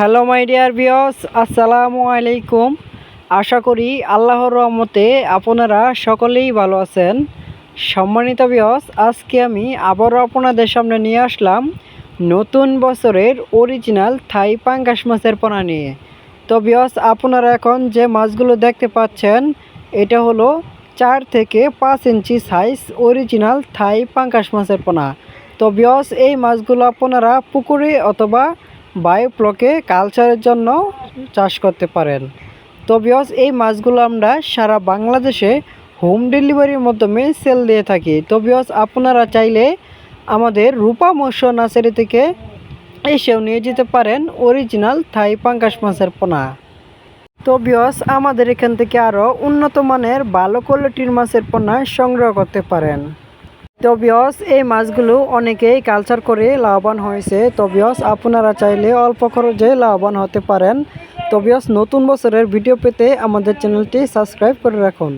Hello my dear বিয়স আসসালামু আলাইকুম আশা করি আল্লাহর রহমতে আপনারা সকলেই ভালো আছেন। সম্মানিত বিয়স আজকে আমি আবারও আপনাদের সামনে নিয়ে আসলাম নতুন বছরের অরিজিনাল থাই পাঙ্গাস মাছের পোনা নিয়ে। তো বিয়স আপনারা এখন যে মাছগুলো দেখতে পাচ্ছেন, এটা হলো চার থেকে পাঁচ ইঞ্চি সাইজ অরিজিনাল থাই পাঙ্গাস মাছের পোনা। তো বিয়স এই মাছগুলো আপনারা পুকুরে অথবা বায়োপ্লকে কালচারের জন্য চাষ করতে পারেন। তো বিয়স এই মাছগুলো আমরা সারা বাংলাদেশে হোম ডেলিভারির মাধ্যমে সেল দিয়ে থাকি। তো বিয়স আপনারা চাইলে আমাদের রূপা মৎস্য নার্সারি থেকে এসেও নিয়ে যেতে পারেন অরিজিনাল থাই পাঙ্গাস মাছের পোনা। তো বিয়স আমাদের এখান থেকে আরও উন্নত মানের ভালো কোয়ালিটির মাছের পোনা সংগ্রহ করতে পারেন। তো বিয়স এই মাছগুলো অনেকেই কালচার করে লাভবান হয়েছে। তবিয়স বিয়স আপনারা চাইলে অল্প খরচে লাভবান হতে পারেন। তো বিয়স নতুন বছরের ভিডিও পেতে আমাদের চ্যানেলটি সাবস্ক্রাইব করে রাখুন।